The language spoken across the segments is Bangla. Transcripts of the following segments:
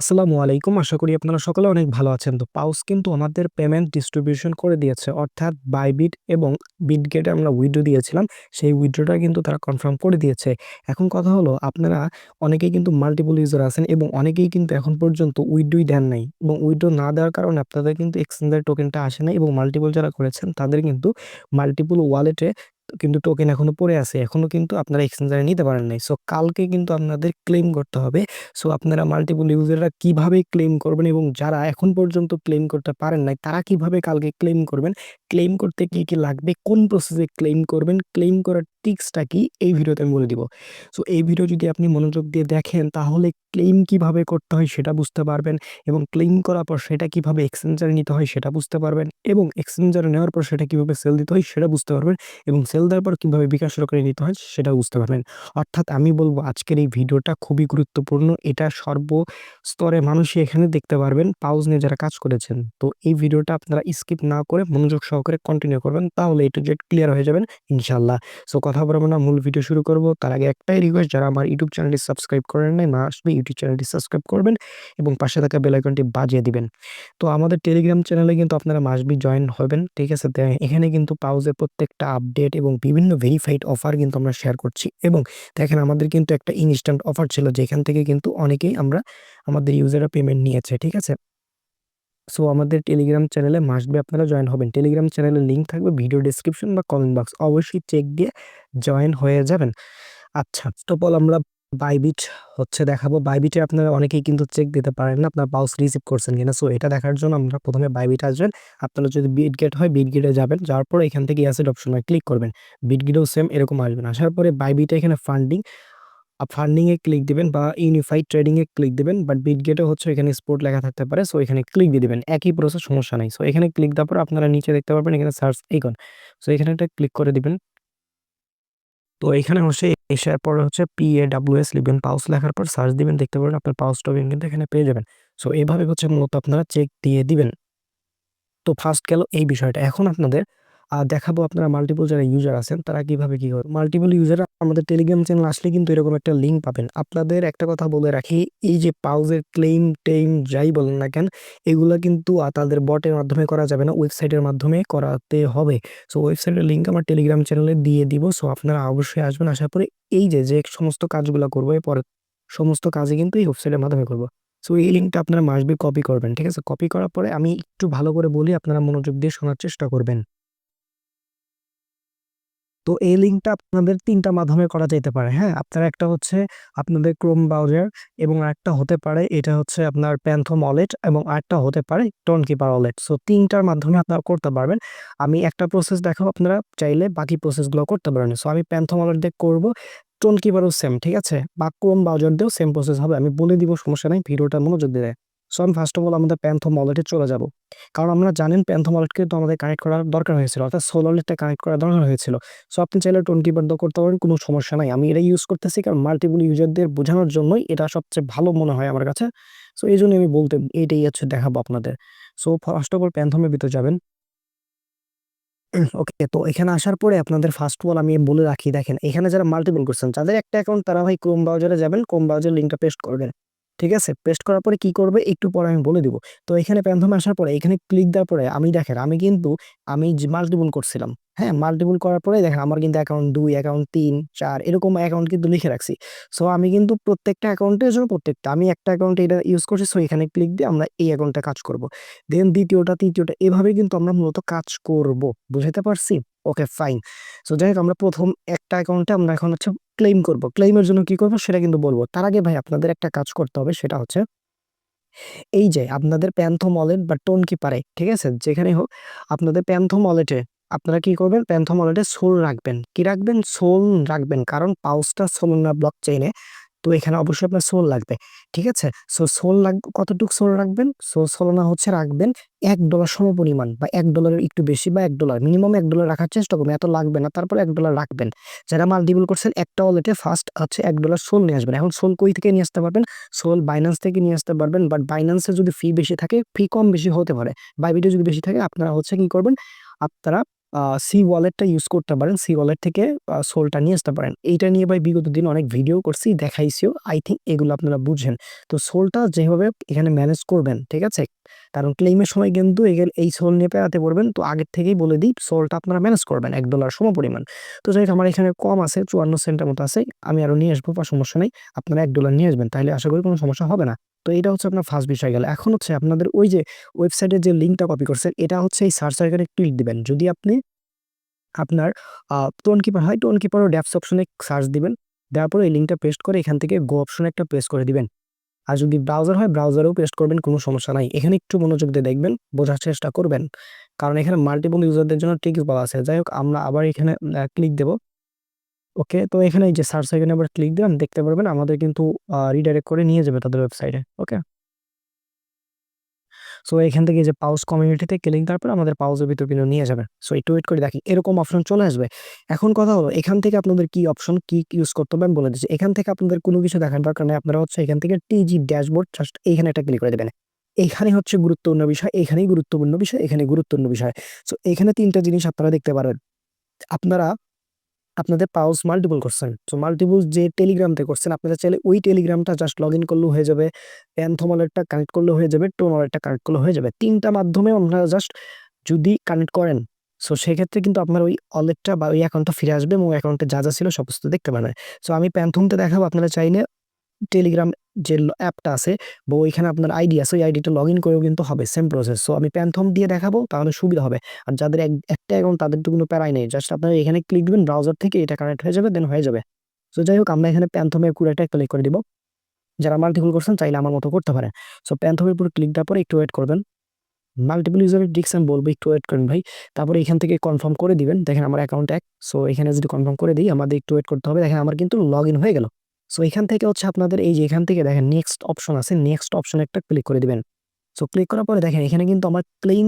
আসসালামু আলাইকুম। আশা করি আপনারা সকলে অনেক ভালো আছেন। তো পাউস কিন্তু আমাদের পেমেন্ট ডিস্ট্রিবিউশন করে দিয়েছে। অর্থাৎ বাইবিট এবং বিটগেটে আমরা উইড্রো দিয়েছিলাম। সেই উইড্রোটা কিন্তু তারা কনফার্ম করে দিয়েছে। এখন কথা হলো, আপনারা অনেকেই কিন্তু মাল্টিপল ইউজার আছেন এবং অনেকেই কিন্তু এখন পর্যন্ত উইথড্রই দেন নাই এবং উইথড্র না দেওয়ার কারণে আপনাদের কিন্তু এক্সচেঞ্জের টোকেনটা আসে নাই এবং মাল্টিপল যারা করেছেন, তাদের কিন্তু মাল্টিপল ওয়ালেটে কিন্তু টোকেন এখনও পড়ে আছে। এখনও কিন্তু আপনারা এক্সচেঞ্জারে নিতে পারেন নাই। সো কালকে কিন্তু আপনাদের ক্লেম করতে হবে। সো আপনারা মাল্টিপল ইউজাররা কীভাবে ক্লেম করবেন এবং যারা এখন পর্যন্ত ক্লেম করতে পারেন নাই তারা কীভাবে কালকে ক্লেম করবেন? ক্লেম করতে কি, কি লাগবে? কোন প্রসেসে ক্লেম করবেন? ক্লেম করার ট্রিক্সটা কি? এই ভিডিওতে আমি বলে দিব। সো, এই ভিডিও যদি আপনি মনোযোগ দিয়ে দেখেন, তাহলে ক্লেইম কীভাবে করতে হয় সেটা বুঝতে পারবেন এবং ক্লেইম করার পর সেটা কীভাবে এক্সচেঞ্জারে নিতে হয় সেটা বুঝতে পারবেন এবং এক্সচেঞ্জারে নেওয়ার পর সেটা কীভাবে সেল দিতে হয় সেটা বুঝতে পারবেন এবং সেল দেওয়ার পর কীভাবে বিকাশ করে নিতে হয় সেটা বুঝতে পারবেন। অর্থাৎ আমি বলব আজকের এই ভিডিওটা খুবই গুরুত্বপূর্ণ। এটা সর্বস্তরের মানুষই এখানে দেখতে পারবেন, পাউজ নিয়ে যারা কাজ করেছেন। তো এই ভিডিওটা আপনারা স্কিপ না করে মনোযোগ সহকারে কন্টিনিউ করবেন। তাহলে এ টু জেড ক্লিয়ার হয়ে যাবেন ইনশাল্লাহ সো কথা বলব না, মূল ভিডিও শুরু করব। তার আগে একটাই রিকোয়েস্ট যারা আমার ইউটিউব চ্যানেলটি সাবস্ক্রাইব করেন নাই মাস্ট বি ইউটিউব চ্যানেলটি সাবস্ক্রাইব করবেন এবং পাশে থাকা বেল আইকনটি বাজিয়ে দিবেন। তো আমাদের টেলিগ্রাম চ্যানেলে কিন্তু আপনারা মাস্ট বি জয়েন হবেন। ঠিক আছে? এখানে কিন্তু পাউজের প্রত্যেকটা আপডেট এবং বিভিন্ন ভেরিফাইড অফার কিন্তু আমরা শেয়ার করছি এবং দেখেন আমাদের কিন্তু একটা ইনস্ট্যান্ট অফার ছিল, যেখান থেকে কিন্তু অনেকেই আমরা আমাদের ইউজাররা পেমেন্ট নিয়েছে। ঠিক আছে? সো আমাদের টেলিগ্রাম চ্যানেলে মাস্ট বি আপনারা জয়েন হবেন। টেলিগ্রাম চ্যানেলের লিঙ্ক থাকবে ভিডিও ডেসক্রিপশন বা কমেন্ট বক্স। অবশ্যই চেক দিয়ে জয়েন হয়ে যাবেন। আচ্ছা, ফার্স্ট অফ অল আমরা বাইবিট হচ্ছে দেখাবো। বাইবিটে আপনারা অনেকেই কিন্তু চেক দিতে পারেন না আপনার পাউস রিসিভ করছেন কিনা। সো এটা দেখার জন্য আমরা প্রথমে বাইবিট আসবেন। আপনারা যদি বিটগেট হয় বিট গেটে যাবেন। যাওয়ার পরে এখান থেকে অ্যাসেট অপশনে ক্লিক করবেন। বিটগেটেও সেম এরকম আসবেন। আসার পরে বাইবিটে এখানে ফান্ডিং আ ফান্ডিং এ ক্লিক দিবেন বা ইউনিফাইড ট্রেডিং এ ক্লিক দিবেন। বাট বিটগেটে হচ্ছে এখানে স্পট লেখা থাকতে পারে। সো এখানে ক্লিক দিয়ে দিবেন। একই প্রসেস সমস্যা নাই। সো এখানে ক্লিক দেওয়ার পর আপনারা নিচে দেখতে পারবেন এখানে সার্চ আইকন। সো এখানে একটা ক্লিক করে দিবেন। তো এখানে হচ্ছে আসার পরে হচ্ছে PAWS লিখবেন। পাউস লেখার পর সার্চ দিবেন, দেখতে পারবেন আপনার পাউস টোকেন কিন্তু এখানে পেয়ে যাবেন। সো এভাবে হচ্ছে মূলত আপনারা চেক দিয়ে দিবেন। তো ফার্স্ট গেল এই বিষয়টা। এখন আপনাদের দেখাবো আপনারা মাল্টিপল যারা ইউজার আছেন তারা কীভাবে কি করবেন। মাল্টিপল ইউজার আমাদের টেলিগ্রাম চ্যানেল আসলে কিন্তু এরকম একটা লিঙ্ক পাবেন। আপনাদের একটা কথা বলে রাখি এই যে পাউজের ক্লেইম টেইম যাই বলেন না কেন এগুলা কিন্তু তাদের বটের মাধ্যমে করা যাবে না। ওয়েবসাইটের মাধ্যমে করাতে হবে। সো ওয়েবসাইটের লিঙ্ক আমার টেলিগ্রাম চ্যানেলে দিয়ে দিব। সো আপনারা অবশ্যই আসবেন। আসার পরে এই যে, যে সমস্ত কাজগুলা করব এরপরে সমস্ত কাজই কিন্তু এই ওয়েবসাইটের মাধ্যমে করব সো এই লিঙ্কটা আপনারা মাস্ট বি কপি করবেন। ঠিক আছে? কপি করার পরে আমি একটু ভালো করে বলি আপনারা মনোযোগ দিয়ে শোনার চেষ্টা করবেন। তো এই লিঙ্কটা আপনাদের ৩ টা মাধ্যমে করা যেতে পারে। হ্যাঁ? আপনার একটা হচ্ছে আপনাদের ক্রোম ব্রাউজার এবং আরেকটা হতে পারে এটা হচ্ছে আপনার প্যান্থম ওয়ালেট এবং আরেকটা হতে পারে টোনকিপার ওয়ালেট। সো তিনটার মাধ্যমে আপনারা করতে পারবেন। আমি একটা প্রসেস দেখাবো, আপনারা চাইলে বাকি প্রসেসগুলো করতে পারেন। সো আমি প্যান্থম ওয়ালেট দিয়ে করব। টোনকিপারও সেম। ঠিক আছে? বা ক্রোম ব্রাউজার দিয়েও সেম প্রসেস হবে। আমি বলে দিব সমস্যা নাই। ভিডিওটা মনোযোগ দিয়ে সো আমি ফার্স্ট অফ অল আমাদের প্যান্থম ওয়ালেটে চলে যাব। কারণ আমরা জানেন প্যান্থম ওয়ালেটকে তো আমাদের কানেক্ট করার দরকার হয়েছিল। অর্থাৎ সোল ওয়ালেটটা কানেক্ট করার দরকার হয়েছিল। সো আপনি চাইলে টোনকিপার দিয়েও করতে পারেন, কোনো সমস্যা নাই। আমি এটা ইউজ করতেছি কারণ মাল্টিপল ইউজারদের বোঝানোর জন্যই এটা সবচেয়ে ভালো মনে হয় আমার কাছে। সো এইজন্যই আমি বলতে, এটাই হচ্ছে দেখাবো আপনাদের। সো ফার্স্ট অফ অল প্যান্থমের ভিতরে যাবেন। ওকে তো এখানে আসার পরে আপনাদের ফার্স্ট অফ অল আমি বলে রাখি, দেখেন এখানে যারা মাল্টিপল করছেন যাদের একটা অ্যাকাউন্ট তারা ভাই ক্রোম ব্রাউজারে যাবেন। ক্রোম ব্রাউজার লিঙ্কটা পেস্ট করবেন। ঠিক আছে? পেস্ট করার পরে কি করবে একটু পরে আমি বলে দিব। তো এখানে প্যান্থমে আসার পরে, এখানে ক্লিক দেওয়ার পরে আমি দেখেন, আমি কিন্তু, আমি মাল্টিপুল করছিলাম। হ্যাঁ? মাল্টিপল করার পরে দেখেন আমার কিন্তু অ্যাকাউন্ট দুই অ্যাকাউন্ট ৩, ৪ এরকম অ্যাকাউন্ট কিন্তু লিখে রাখছি। সো আমি কিন্তু প্রত্যেকটা অ্যাকাউন্টের জন্য প্রত্যেকটা আমি একটা অ্যাকাউন্টে এটা ইউজ করছি সো এখানে ক্লিক দিয়ে আমরা এই অ্যাকাউন্টে কাজ করব। দেন দ্বিতীয়টা, তৃতীয়টা এভাবে কিন্তু আমরা মূলত কাজ করব। বুঝাইতে পারছি? Okay fine. সো যাই হোক আমরা প্রথম একটা অ্যাকাউন্টে আমরা এখন হচ্ছে ক্লেইম করব। ক্লেইমের জন্য কি করব সেটা কিন্তু বলব তার আগে ভাই আপনাদের একটা কাজ করতে হবে সেটা হচ্ছে এই যে আপনাদের প্যান্থম ওয়ালেট বা টোনকিপারে ঠিক আছে? যেখানে হোক আপনাদের প্যান্থম ওয়ালেটে আপনারা কি করবেন প্যান্থম ওয়ালেটে সোল রাখবেন। কি রাখবেন? সোল রাখবেন। কারণ পাউসটা সোলনা ব্লকচেইনে তো এখানে অবশ্যই আপনার সোল লাগবে। ঠিক আছে? সো সোল লাগ কতটুক সোল রাখবেন? সো সোলনা হচ্ছে রাখবেন এক ডলার সম পরিমাণ বা $১ এর একটু বেশি বা এক ডলার মিনিমাম এক ডলার রাখার চেষ্টা করবেন। এত লাগবে না। তারপরে $১ রাখবেন। যারা মাল্টিপল করছেন একটা ওয়ালেটে ফার্স্ট হচ্ছে এক ডলার সোল নিয়ে আসবেন। এখন সোল কই থেকে নিয়ে আসতে পারবেন? সোল বাইন্যান্স থেকে নিয়ে আসতে পারবেন। বাট বাইন্যান্সে যদি ফি বেশি থাকে, ফি কম বেশি হতে পারে। বাইবিটে যদি বেশি থাকে আপনারা হচ্ছে কি করবেন? আপনারা সি ওয়ালেটটা ইউজ করতে পারেন। সি ওয়ালেট থেকে সোলটা নিয়ে আসতে পারেন। এইটা নিয়ে ভাই বিগত দিন অনেক ভিডিও করছি, দেখাইছিও। আই থিঙ্ক এগুলো আপনারা বুঝেন। তো সোলটা যেভাবে এখানে ম্যানেজ করবেন, ঠিক আছে? কারণ ক্লেইমের সময় কিন্তু এই সোল নিয়ে পেরাতে পড়বেন। তো আগের থেকেই বলে দিই সোলটা আপনারা ম্যানেজ করবেন এক ডলার সম পরিমাণ। তো যাই আমার এখানে কম আছে, চুয়ান্ন সেন্টের মতো আছে। আমি আরও নিয়ে আসব, বা সমস্যা নেই। আপনারা এক ডলার নিয়ে আসবেন তাহলে আশা করি কোনো সমস্যা হবে না। তো এটা হচ্ছে আপনার ফার্স্ট বিষয় গেল। এখন হচ্ছে আপনাদের ওই যে ওয়েবসাইটের যে লিঙ্কটা কপি করছেন, এটা হচ্ছে এই সার্চ আইকনে ক্লিক দিবেন। যদি আপনি আপনার টোন কিপার হয় টোন কিপারও ড্যাপস অপশনে সার্চ দিবেন, দেওয়ার পরে এই লিঙ্কটা পেস্ট করে এখান থেকে গো অপশনে একটা প্রেস করে দিবেন। আর যদি ব্রাউজার হয় ব্রাউজারেও পেস্ট করবেন, কোনো সমস্যা নাই। এখানে একটু মনোযোগ দিয়ে দেখবেন, বোঝার চেষ্টা করবেন। কারণ এখানে মাল্টিপল ইউজারদের জন্য টিক্স বলা আছে। যাই হোক, আমরা আবার এখানে ক্লিক দেব। ওকে? তো এখানে এই যে সার্চ এখানে আবার ক্লিক দেবেন দেখতে পারবেন আমাদের কিন্তু রিডাইরেক্ট করে নিয়ে যাবে তাদের ওয়েবসাইটে ওকে? সো এখান থেকে যে পাউস কমিউনিটিতে ক্লিক দেওয়ার পর আমাদের পাউজের ভিতর কিন্তু নিয়ে যাবে। সো একটু ওয়েট করে দেখি, এরকম অপশন চলে আসবে। এখন কথা হলো, এখান থেকে আপনাদের কি অপশন কি ইউজ করতে হবে আমি বলে দিচ্ছি। এখান থেকে আপনাদের কোনো কিছু দেখার দরকার নেই, আপনারা হচ্ছে এখান থেকে টিজি ড্যাশবোর্ড জাস্ট এইখানে একটা ক্লিক করে দেবেন। এখানে হচ্ছে গুরুত্বপূর্ণ বিষয়, এখানেই গুরুত্বপূর্ণ বিষয়, এখানে গুরুত্বপূর্ণ বিষয়। সো এখানে তিনটা জিনিস আপনারা দেখতে পারেন আপনারা আপনাদের পাউস মাল্টিপল করছেন। তো মাল্টিপল যে টেলিগ্রামতে করছেন, আপনারা চাইলে ওই টেলিগ্রামটা জাস্ট লগ ইন করলেও হয়ে যাবে। ওয়ালেটটা কানেক্ট করলেও হয়ে যাবে টোন কানেক্ট করলে হয়ে যাবে। তিনটা মাধ্যমে আপনারা জাস্ট যদি কানেক্ট করেন সো সেক্ষেত্রে কিন্তু আপনার ওই ওয়ালেটটা বা ওই অ্যাকাউন্টটা ফিরে আসবে এবং অ্যাকাউন্টে যা যা ছিল সমস্ত দেখতে পাবেন সো আমি প্যান্থমতে দেখাবো, আপনারা চাইলে টেলিগ্রাম যে অ্যাপটা আছে, বা ওইখানে আপনার আইডি আছে, ওই আইডিটা লগ ইন করেও কিন্তু হবে সেম প্রসেস সো আমি প্যান্থম দিয়ে দেখাবো, তাহলে সুবিধা হবে। আর যাদের একটা অ্যাকাউন্ট তাদের তো কোনো প্যারাই নেই জাস্ট আপনারা এখানে ক্লিক দিবেন ব্রাউজার থেকে এটা কানেক্ট হয়ে যাবে দেন হয়ে যাবে। সো যাই হোক, আমরা এখানে প্যান্থমের একটা ক্লিক করে দিব। যারা মাল্টিপল করছেন, চাইলে আমার মতো করতে পারে সো প্যান্থমের পুরো ক্লিক দেওয়ার পরে একটু ওয়েট করবেন। মাল্টিপল ইউজারের ডিক্স আমি বলব, একটু ওয়েট করেন ভাই। তারপরে এখান থেকে কনফার্ম করে দিবেন। দেখেন আমার অ্যাকাউন্ট এক। সো এখানে যদি কনফার্ম করে দিই, আমাদের একটু ওয়েট করতে হবে। দেখেন, আমার কিন্তু লগ ইন হয়ে গেল। সো এখান থেকে হচ্ছে আপনাদের এই যে এখান থেকে দেখেন নেক্সট অপশন আছে নেক্সট অপশন একটা ক্লিক করে দিবেন। সো ক্লিক করার পরে দেখেন এখানে কিন্তু আমার ক্লেম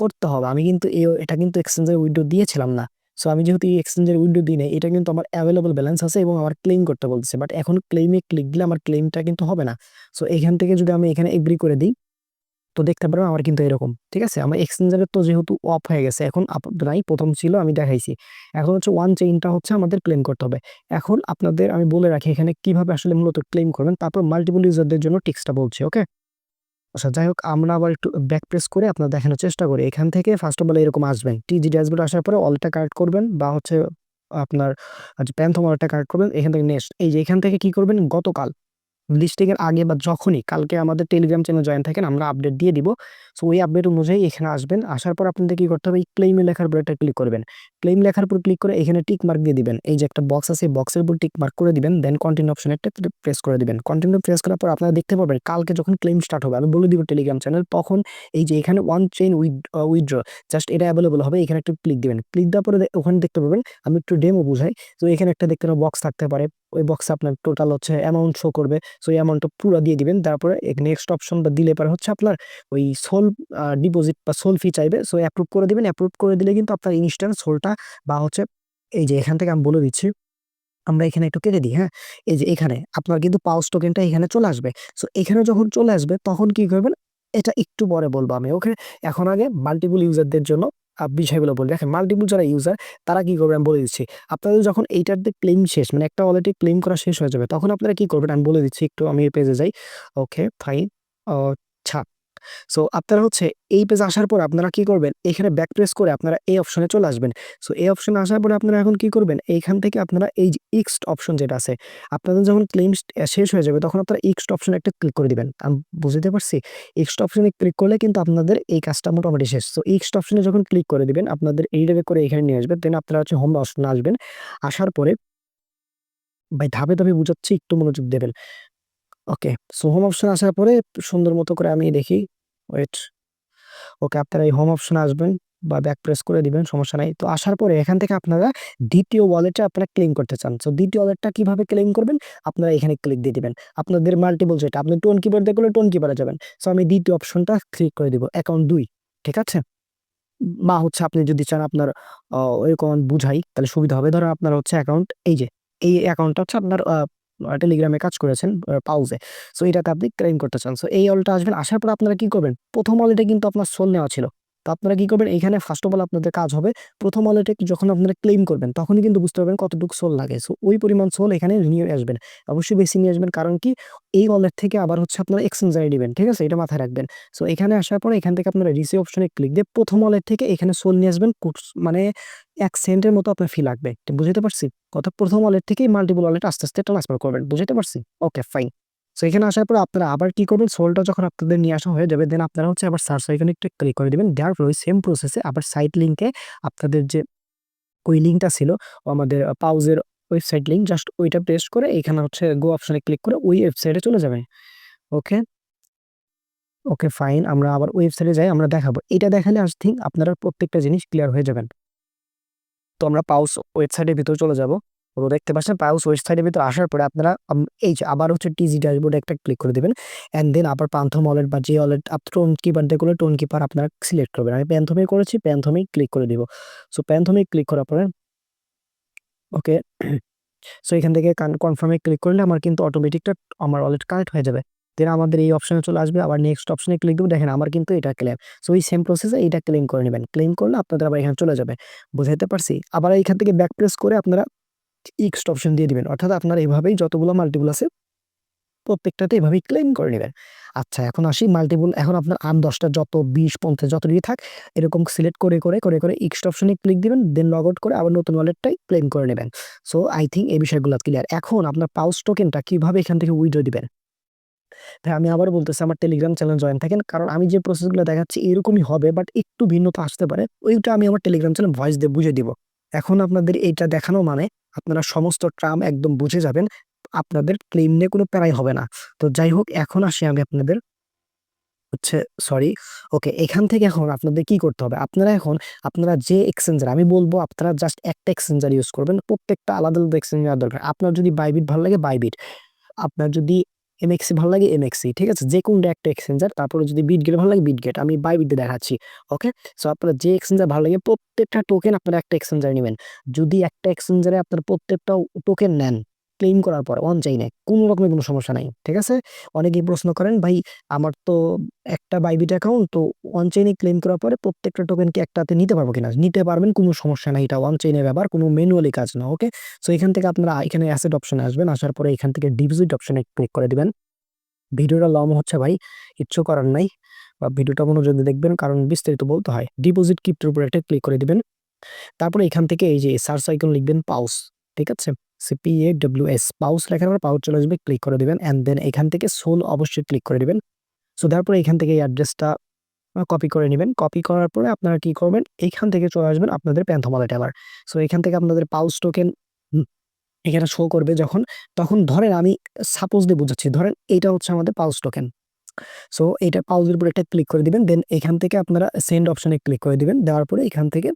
করতে হবে। আমি কিন্তু এটা কিন্তু এক্সচেঞ্জের উইডো দিয়েছিলাম না। সো আমি যেহেতু এই এক্সচেঞ্জের উইডো দিই না এটা কিন্তু আমার অ্যাভেলেবল ব্যালেন্স আছে এবং আমার ক্লেম করতে বলতেছে। বাট এখন ক্লেমে ক্লিক দিলে আমার ক্লেমটা কিন্তু হবে না। সো এখান থেকে যদি আমি এখানে এগ্রি করে দিই তো দেখতে পারবেন আমার কিন্তু এরকম, ঠিক আছে? আমার এক্সচেঞ্জারের তো যেহেতু অফ হয়ে গেছে, এখন নাই প্রথম ছিল, আমি দেখাইছি। এখন হচ্ছে ওয়ান চেইনটা হচ্ছে আমাদের ক্লেম করতে হবে। এখন আপনাদের আমি বলে রাখি, এখানে কীভাবে আসলে মূলত ক্লেম করবেন, তারপর মাল্টিপল ইউজারদের জন্য টিক্সটা বলছি ওকে আচ্ছা যাই হোক, আমরা আবার একটু ব্যাক প্রেস করে আপনার দেখানোর চেষ্টা করি। এখান থেকে ফার্স্ট অফ অল এরকম আসবেন। টিজি ড্যাশবোর্ড আসার পরে অলটা কার্ড করবেন বা হচ্ছে আপনার প্যান্থম অলটা কার্ড করবেন, এখান থেকে নেক্সট এই যে এখান থেকে কি করবেন? গতকাল লিস্টিংয়ের আগে বা যখনই, কালকে আমাদের টেলিগ্রাম চ্যানেল জয়েন থাকেন, আমরা আপডেট দিয়ে দিব। সো ওই আপডেট অনুযায়ী এখানে আসবেন। আসার পর আপনাদের কি করতে হবে? এই ক্লেমে লেখার উপর একটা ক্লিক করবেন। ক্লেইম লেখার উপর ক্লিক করে এখানে টিক মার্ক দিয়ে দিবেন। এই যে একটা বক্স আছে বক্সের উপর টিক মার্ক করে দিবেন দেন কন্টিনিউ অপশন একটা প্রেস করে দিবেন। কন্টিনিউ প্রেস করার পর আপনারা দেখতে পাবেন, কালকে যখন ক্লেইম স্টার্ট হবে, আমি বলে দিব টেলিগ্রাম চ্যানেল তখন এই যে এখানে one chain with withdraw just এটা অ্যাভেলেবল হবে, এখানে একটু ক্লিক দিবেন। ক্লিক দেওয়ার পরে ওখানে দেখতে পাবেন, আমি একটু ডেমো বুঝাই। তো এখানে একটা দেখতে বক্স থাকতে পারে। ওই বক্সে আপনার টোটাল হচ্ছে অ্যামাউন্ট শো করবে। সো এই অ্যামাউন্টটা পুরো দিয়ে দিবেন। তারপরে নেক্সট অপশনটা দিলে পরে হচ্ছে আপনার ওই সোল ডিপোজিট বা সোল ফি চাইবে। সো অ্যাপ্রুভ করে দিবেন। অ্যাপ্রুভ করে দিলে কিন্তু আপনার ইনস্ট্যান্ট সোলটা বা হচ্ছে এই যে এখান থেকে আমি বলে দিচ্ছি, আমরা এখানে একটু কেটে দিই হ্যাঁ? এই যে এখানে আপনার কিন্তু পাউস টোকেনটা এখানে চলে আসবে। সো এখানে যখন চলে আসবে তখন কি করবেন? এটা একটু পরে বলব আমি ওকে এখন আগে মাল্টিপল ইউজারদের জন্য বিষয়গুলো বলি। দেখেন মাল্টিপুল যারা ইউজার তারা কি করবেন বলে দিচ্ছি। আপনাদের যখন এইটার দিয়ে ক্লেম শেষ মানে একটা অলরেডি ক্লেম করা শেষ হয়ে যাবে, তখন আপনারা কি করবেন? আমি বলে দিচ্ছি, একটু আমি পেজে যাই। ওকে ফাইন সো আপনারা হচ্ছে এই পেজ আসার পর আপনারা কি করবেন? এখানে ব্যাক প্রেস করে আপনারা এই অপশনে চলে আসবেন। সো এই অপশনে আসার পরে আপনারা এখন কি করবেন? এইখান থেকে আপনারা এই যে ইক্সট অপশন যেটা আছে, আপনাদের যখন ক্লেম শেষ হয়ে যাবে, তখন আপনারা ইক্সড অপশনে একটা ক্লিক করে দিবেন। আমি বুঝতে পারছি? ইক্সট অপশনে ক্লিক করলে কিন্তু আপনাদের এই কাজটা মোটামুটি শেষ। সো ইক্সট অপশনে যখন ক্লিক করে দিবেন, আপনাদের এইটাকে করে এখানে নিয়ে আসবেন। দেন আপনারা হচ্ছে হোম অপশনে আসবেন। আসার পরে, ভাই ধাপে ধাপে বুঝাচ্ছি, একটু মনোযোগ দেবেন। ওকে সো হোম অপশন আসার পরে সুন্দর মতো করে আমি দেখি ওয়েট ওকে আপনারা এই হোম অপশন আসবেন বা ব্যাক প্রেস করে দিবেন, সমস্যা নাই। তো আসার পরে এখান থেকে আপনারা দ্বিতীয় ওয়ালেটে আপনারা ক্লেম করতে চান। সো দ্বিতীয় ওয়ালেটটা কীভাবে ক্লেম করবেন? আপনারা এখানে ক্লিক দিয়ে দিবেন। আপনাদের মাল্টিপল যেটা, আপনি টোন কিপার করলে টোন কিপারে যাবেন। সো আমি দ্বিতীয় অপশনটা ক্লিক করে দিব অ্যাকাউন্ট দুই, ঠিক আছে? বা হচ্ছে আপনি যদি চান আপনার ওই ওইরকম বুঝাই, তাহলে সুবিধা হবে। ধরো আপনার হচ্ছে অ্যাকাউন্ট এই যে, এই অ্যাকাউন্টটা হচ্ছে আপনার টেলিগ্রামে কাজ করেছেন পাউজে সো এটাতে আপনি ক্লেম করতে চান। সো এই অলটা আসবেন। আসার পর আপনারা কি করবেন? প্রথম অলটা কিন্তু আপনার সোল নেওয়া ছিল। তো আপনারা কি করবেন? এখানে ফার্স্ট অফ অল আপনাদের কাজ হবে প্রথম ওয়ালেটে যখন আপনারা ক্লেম করবেন, তখনই কিন্তু বুঝতে পারবেন কতটুকু সোল লাগে। সো ওই পরিমাণ সোল এখানে নিয়ে আসবেন। অবশ্যই বেশি নিয়ে আসবেন কারণ কি, এই ওয়ালেট থেকে আবার হচ্ছে আপনারা এক্সচেঞ্জারে দিবেন, ঠিক আছে? এটা মাথায় রাখবেন। সো এখানে আসার পরে এখান থেকে আপনারা রিসিভ অপশনে ক্লিক দিয়ে প্রথম ওয়ালেট থেকে এখানে সোল নিয়ে আসবেন মানে এক সেন্টের মতো আপনার ফি লাগবে। বুঝতে পারছি? কত? প্রথম ওয়ালেট থেকেই মাল্টিপল ওয়ালেট আস্তে আস্তে ট্রান্সফার করবেন। বুঝতে পারছি? ওকে ফাইন সো এখানে আসার পর আপনারা আবার কি করবেন? সোলটা যখন আপনাদের নিয়ে আসা হয়ে যাবে দেন আপনারা হচ্ছে আবার সার্চ আইকনে একটু ক্লিক করে দিবেন। দেওয়ার পর ওই সেম প্রসেসে আবার সাইট লিঙ্কে আপনাদের যে ওই লিঙ্কটা ছিল, আমাদের পাউজের ওয়েবসাইট লিঙ্ক জাস্ট ওইটা প্রেস করে এখানে হচ্ছে গো অপশনে ক্লিক করে ওই ওয়েবসাইটে চলে যাবে ওকে ওকে ফাইন আমরা আবার ওয়েবসাইটে যাই, আমরা দেখাবো। এটা দেখালে আজ থিঙ্ক আপনারা প্রত্যেকটা জিনিস ক্লিয়ার হয়ে যাবেন। তো আমরা পাউস ওয়েবসাইটের ভিতরে চলে যাব। তো দেখতে পাচ্ছেন পাউস ওয়েবসাইটের ভিতরে আসার পরে আপনারা এই যে আবার হচ্ছে টিজি ড্যাশবোর্ডে একটা ক্লিক করে দেবেন। অ্যান্ড দেন আবার প্যান্থম ওয়ালেট বা যে ওয়ালেট টোন কিপার দেখলে টোন কিপার আপনারা সিলেক্ট করবেন। আমি প্যান্থমে করেছি প্যান্থমেই ক্লিক করে দিব। সো প্যান্থমে ক্লিক করার পরে ওকে সো এখান থেকে কনফার্মে ক্লিক করলে আমার কিন্তু অটোমেটিকটা আমার ওয়ালেট কানেক্ট হয়ে যাবে। দেন আমাদের এই অপশনে চলে আসবে, আবার নেক্সট অপশনে ক্লিক দেবো। দেখেন আমার কিন্তু এটা ক্লেম সো এই সেম প্রসেসে এইটা ক্লেম করে নেবেন। ক্লেম করলে আপনাদের আবার এখানে চলে যাবে। বুঝাইতে পারছি? আবার এইখান থেকে ব্যাক প্রেস করে আপনারা ইক্সট অপশন দিয়ে দিবেন। অর্থাৎ আপনার এভাবেই যতগুলো মাল্টিপুল আছে, প্রত্যেকটাতে এভাবেই ক্লেম করে নেবেন। আচ্ছা এখন আসি মাল্টিপুল এখন আপনার আট, দশটা, যত, বিশ, পঞ্চাশ, যত দিয়ে থাক, এরকম সিলেক্ট করে করে করে করে ইক্সট অপশনে ক্লিক দিবেন দেন লগ আউট করে আবার নতুন ওয়ালেটটাই ক্লেম করে নেবেন। সো আই থিঙ্ক এই বিষয়গুলো ক্লিয়ার এখন আপনার পাউস টোকেনটা কীভাবে এখান থেকে উইড্রো দিবেন? তাই আমি আবার বলতেছি, আমার টেলিগ্রাম চ্যানেল জয়েন থাকেন, কারণ আমি যে প্রসেসগুলো দেখাচ্ছি এরকমই হবে বাট একটু ভিন্নতা আসতে পারে। ওইটা আমি আমার টেলিগ্রাম চ্যানেল ভয়েস দিয়ে বুঝে দিব। এখন আপনাদের এইটা দেখানো মানে আপনারা সমস্ত ট্রাম একদম বুঝে যাবেন, আপনাদের ক্লেম নিয়ে কোনো প্যারাই হবে না। তো যাই হোক, এখন আসি আমি আপনাদের হচ্ছে সরি ওকে এখান থেকে এখন আপনাদের কি করতে হবে? আপনারা এখন, আপনারা যে এক্সচেঞ্জার আমি বলব আপনারা জাস্ট একটা এক্সচেঞ্জার ইউজ করবেন, প্রত্যেকটা আলাদা আলাদা এক্সচেঞ্জার দরকার। আপনার যদি বাইবিট ভালো লাগে বাইবিট আপনার যদি এমএক্সি ভালো লাগে এমএক্সি ঠিক আছে? যে কোনো একটা এক্সচেঞ্জার তারপরে যদি বিটগেট ভালো লাগে বিটগেট আমি বাই বিটে দেখাচ্ছি ওকে সো আপনার যে এক্সচেঞ্জার ভালো লাগে, প্রত্যেকটা টোকেন আপনারা একটা এক্সচেঞ্জার নেবেন। যদি একটা এক্সচেঞ্জারে আপনার প্রত্যেকটা টোকেন নেন ক্লেম করার পর, অন চাইনে কোনো রকমের কোনো সমস্যা নাই, ঠিক আছে? অনেকেই প্রশ্ন করেন, ভাই, আমার তো একটা বাইবিট অ্যাকাউন্ট তো ওয়ান চেইনে ক্লেম করার পরে প্রত্যেকটা টোকেনকে একটাতে নিতে পারব কিনা? নিতে পারবেন, কোনো সমস্যা নাই, এটা ওয়ান চেইনের ব্যাপার, কোনো ম্যানুয়ালি কাজ না ওকে সো এখান থেকে আপনারা এখানে অ্যাসেট অপশনে আসবেন, আসার পরে এখান থেকে ডিপোজিট অপশনে ক্লিক করে দিবেন। ভিডিওটা লম হচ্ছে ভাই ইচ্ছু করার নাই, বা ভিডিওটা মনোযোগ দেখবেন, কারণ বিস্তারিত বলতে হয়। ডিপোজিট কিপ্টের উপরে একটা ক্লিক করে দিবেন। তারপরে এখান থেকে এই যে সার্চ আইকন লিখবেন পাউস ঠিক আছে? সিপিএ ডব্লিউ এস পাউস লেখার পর পাউস চলে আসবে ক্লিক করে দিবেন অ্যান্ড দেন এখান থেকে সোল অবশ্যই ক্লিক করে দিবেন। সো তারপরে এখান থেকে এই অ্যাড্রেসটা কপি করে নেবেন। কপি করার পরে আপনারা কি করবেন? এইখান থেকে চলে আসবেন আপনাদের প্যান্থম ওয়ালেটে আবার সো এখান থেকে আপনাদের পাউস টোকেন এখানে শো করবে যখন, তখন ধরেন আমি সাপোজ দিয়ে বুঝাচ্ছি, ধরেন এইটা হচ্ছে আমাদের পাউস টোকেন সো এইটা পাউজের উপর একটা ক্লিক করে দিবেন দেন এখান থেকে আপনারা সেন্ড অপশনে ক্লিক করে দিবেন, দেওয়ার পরে এখান থেকে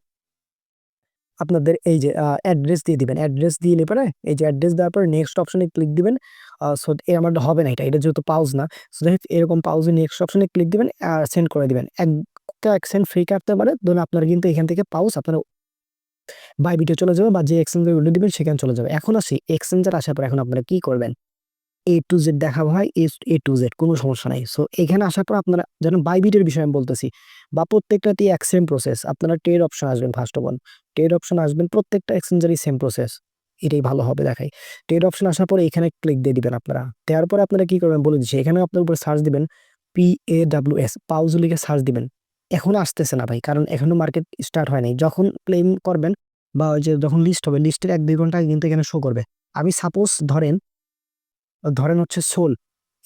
আপনাদের এই যে অ্যাড্রেস দিয়ে দিবেন। অ্যাড্রেস দিয়ে নিলে পরে এই যে অ্যাড্রেস দেওয়ার পরে নেক্সট অপশনে ক্লিক দিবেন। সো এর আমার হবে না এটা। এটা যেহেতু পাউজ না সো দেখ এরকম পাউজে নেক্সট অপশনে ক্লিক দিবেন, আর সেন্ড করে দিবেন। এক এক সেন্ড ফ্রি কাটতে পারে ধরুন আপনার কিন্তু এখান থেকে পাউজ আপনার বাইবিটে চলে যাবে বা যে এক্সচেঞ্জার উল্টে দিবেন সেখানে চলে যাবে। এখন আসি এক্সচেঞ্জার আসার পর এখন আপনারা কি করবেন? এ টু জেড দেখা হয় এ টু জেড কোনো সমস্যা নাই। সো এখানে আসার পর আপনারা, যেন বাইবিটের বিষয়ে আমি বলতেছি, বা প্রত্যেকটাতেই এক সেম প্রসেস আপনারা টের অপশন আসবেন ফার্স্ট অফ অল টের অপশন আসবেন, প্রত্যেকটা এক্সচেঞ্জারই সেম প্রসেস এটাই ভালো হবে দেখাই। টের অপশন আসার পরে এখানে ক্লিক দিয়ে দিবেন আপনারা। দেওয়ার পরে আপনারা কি করবেন, বলে দিচ্ছি এখানে আপনার উপরে সার্চ দিবেন P A W S Paws লিখে সার্চ দিবেন। এখনও আসতেছে না ভাই, কারণ এখনও মার্কেট স্টার্ট হয় নাই। যখন ক্লেম করবেন, বা যে যখন লিস্ট হবে লিস্টের এক দুই ঘণ্টা কিন্তু এখানে শো করবে। আমি সাপোজ ধরেন ধরেন হচ্ছে সোল।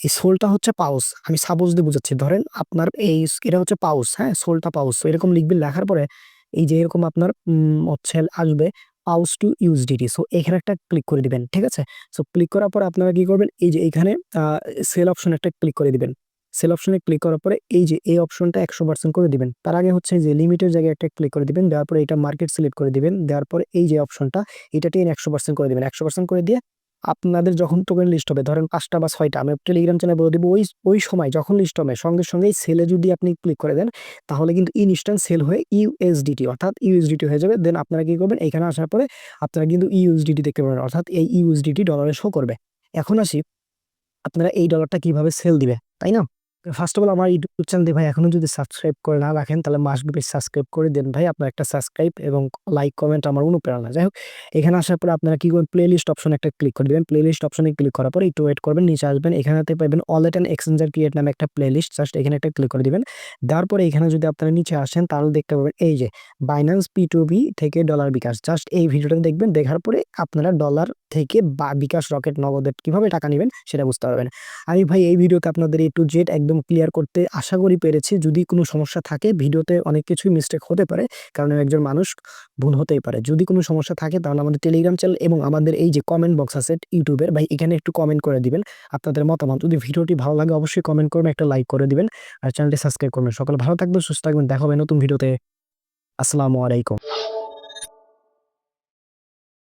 এই সোলটা হচ্ছে পাউস। আমি সাপোজ দিয়ে বুঝাচ্ছি। ধরেন আপনার এই এটা হচ্ছে পাউস হ্যাঁ? সোলটা পাউস। এরকম লিখবেন, লেখার পরে এই যে এরকম আপনার হচ্ছে আসবে পাউস টু ইউএসডিটি। সো এখানে একটা ক্লিক করে দিবেন, ঠিক আছে? সো ক্লিক করার পরে আপনারা কি করবেন? এই যে এখানে সেল অপশন একটা ক্লিক করে দিবেন। সেল অপশনে ক্লিক করার পরে এই যে এই অপশনটা একশো পার্সেন্ট করে দিবেন। তার আগে হচ্ছে যে লিমিটের জায়গায় একটা ক্লিক করে দিবেন। দেওয়ার পরে এটা মার্কেট সিলেক্ট করে দিবেন। দেওয়ার পরে এই যে অপশনটা, এটা টেন একশো পার্সেন্ট করে দিবেন। একশো পার্সেন্ট করে দিয়ে আপনাদের যখন টোকেন লিস্ট হবে, ধরেন পাঁচটা বা ছয়টা, আমি টেলিগ্রাম চ্যানেল বলে দেবো, ওই ওই সময় যখন লিস্ট হবে, সঙ্গে সঙ্গেই সেলে যদি আপনি ক্লিক করে দেন, তাহলে কিন্তু ইনস্ট্যান্ট সেল হয়ে ইউএসডিটি অর্থাৎ ইউএসডিটি হয়ে যাবে। দেন আপনারা কী করবেন? এখানে আসার পরে আপনারা কিন্তু ইউএসডিটি দেখতে পাবেন, অর্থাৎ এই ইউএসডিটি ডলারে শো করবে। এখন আসি, আপনারা এই ডলারটা কীভাবে সেল দিবে, তাই না? ফার্স্ট অফ অল আমার ইউটিউব চ্যানেলটি ভাই এখনও যদি সাবস্ক্রাইব করে না রাখেন, তাহলে মাস্ট বি সাবস্ক্রাইব করে দেন ভাই। আপনার একটা সাবস্ক্রাইব এবং লাইক কমেন্ট আমার অনুপ্রেরণা। যাই হোক, এখানে আসার পরে আপনারা কি করবেন? প্লে লিস্ট অপশন একটা ক্লিক করে দেবেন। প্লে লিস্ট অপশনে ক্লিক করার পর একটু ওয়েট করবেন, নিচে আসবেন। এখানেতে পাবেন ওয়ালেট অ্যান্ড এক্সচেঞ্জার ক্রিয়েট নামে একটা প্লে লিস্ট জাস্ট এখানে একটা ক্লিক করে দিবেন। দেওয়ার পরে এখানে যদি আপনারা নিচে আসেন, তাহলে দেখতে পাবেন এই যে বাইন্যান্স পি টু বি থেকে ডলার বিকাশ। জাস্ট এই ভিডিওটা দেখবেন। দেখার পরে আপনারা ডলার থেকে বা বিকাশ রকেট নগদের কীভাবে টাকা নেবেন সেটা বুঝতে পারবেন। আমি ভাই এই ভিডিওতে আপনাদের এ টু জেড একদম ক্লিয়ার করতে আশা করি পেরেছি। যদি কোনো সমস্যা থাকে, ভিডিওতে অনেক কিছুই মিস্টেক হতে পারে, কারণ একজন মানুষ, ভুল হতেই পারে। যদি কোনো সমস্যা থাকে, তাহলে আমাদের টেলিগ্রাম চ্যানেল এবং আমাদের এই যে কমেন্ট বক্স আছে ইউটিউবের ভাই এখানে একটু কমেন্ট করে দিবেন। আপনাদের মতামত, যদি ভিডিওটি ভালো লাগে, অবশ্যই কমেন্ট করবেন, একটা লাইক করে দিবেন, আর চ্যানেলটি সাবস্ক্রাইব করবেন। সকাল ভালো থাকবেন, সুস্থ থাকবেন। দেখা হবে নতুন ভিডিওতে। আসসালামু আলাইকুম।